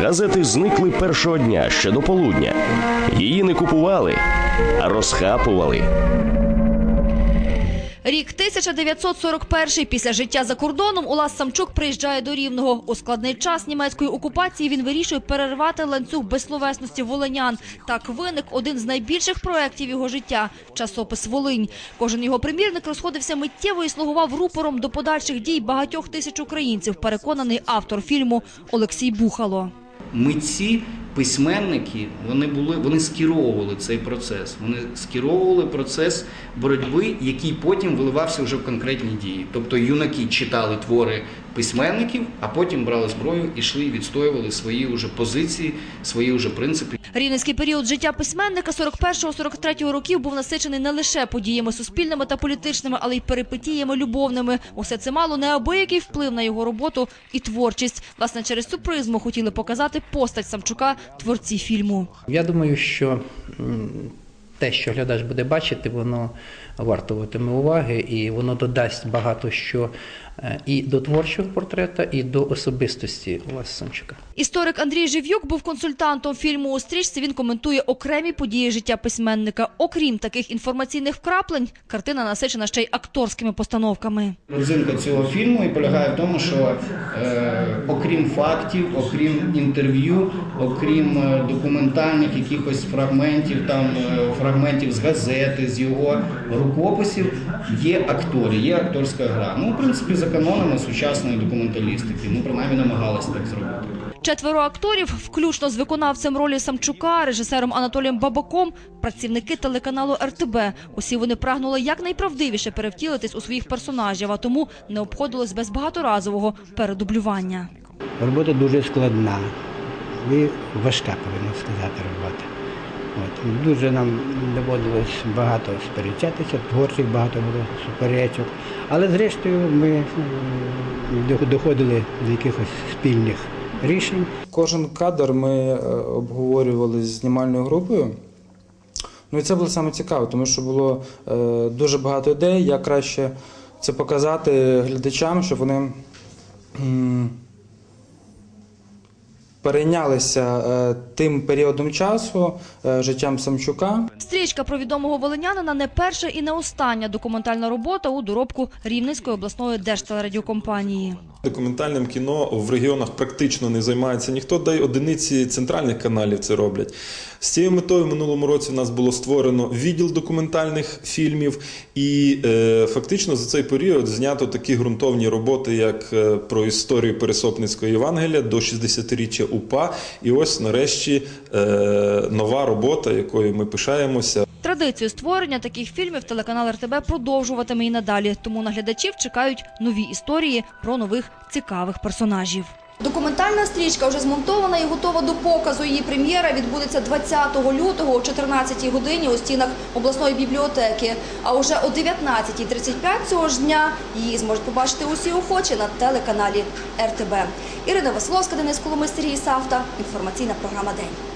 Газети зникли першого дня ще до полудня. Її не купували, а розхапували. Рік 1941 після життя за кордоном Улас Самчук приїжджає до Рівного. У складний час німецької окупації він вирішує перервати ланцюг безсловесності волинян. Так виник один з найбільших проєктів його життя – часопис «Волинь». Кожен його примірник розходився миттєво і слугував рупором до подальших дій багатьох тисяч українців, переконаний автор фільму Олексій Бухало. митці, письменники, вони були, вони скеровували цей процес. Вони скеровували процес боротьби, який потім виливався вже в конкретні дії. Тобто юнаки читали твори письменників, а потім брали зброю і йшли і відстоювали свої вже позиції, свої вже принципи. Рівненський період життя письменника 41-43 років був насичений не лише подіями суспільними та політичними, але й перипетіями любовними. Усе це мало неабиякий вплив на його роботу і творчість. Власне, через цю призму хотіли показати постать Самчука творці фільму. Я думаю, що те, що глядач буде бачити, воно вартуватиме уваги і воно додасть багато що е, і до творчого портрета, і до особистості Олеся Самчука. Історик Андрій Жив'юк був консультантом фільму у стрічці. Він коментує окремі події життя письменника. Окрім таких інформаційних вкраплень, картина насичена ще й акторськими постановками. Родзинка цього фільму і полягає в тому, що е, окрім фактів, окрім інтерв'ю, окрім е, документальних якихось фрагментів, там е, фрагментів з газети, з його рукописів, є актори, є акторська гра. Ну, в принципі, за канонами сучасної документалістики. Ми принаймні намагалися так зробити. Четверо акторів, включно з виконавцем ролі Самчука, режисером Анатолієм Бабаком, працівники телеканалу РТБ. Усі вони прагнули якнайправдивіше перевтілитись у своїх персонажів, а тому не обходилось без багаторазового передублювання. Робота дуже складна і важка, повинна сказати, робота. От. Дуже нам доводилось багато сперечатися, творчих багато було суперечок. Але зрештою ми доходили до якихось спільних рішень. Кожен кадр ми е, обговорювали з знімальною групою. Ну і це було саме цікаво, тому що було е, дуже багато ідей, як краще це показати глядачам, щоб вони перейнялися е, тим періодом часу, е, життям Самчука. Стрічка про відомого волинянина не перша і не остання документальна робота у доробку Рівненської обласної держтелерадіокомпанії. Документальним кіно в регіонах практично не займається ніхто, да й одиниці центральних каналів це роблять. З цією метою в минулому році в нас було створено відділ документальних фільмів, і е, фактично за цей період знято такі ґрунтовні роботи, як е, про історію Пересопницького Євангелія до 60-річчя УПА. І ось нарешті е, нова робота, якою ми пишаємося. Традицію створення таких фільмів телеканал РТБ продовжуватиме і надалі, тому наглядачів чекають нові історії про нових цікавих персонажів. Документальна стрічка вже змонтована і готова до показу. Її прем'єра відбудеться 20 лютого о 14 годині у стінах обласної бібліотеки. А уже о 19.35 цього ж дня її зможуть побачити усі охочі на телеканалі РТБ. Ірина Василовська, Денис Коломис, Сергій Савта. Інформаційна програма День.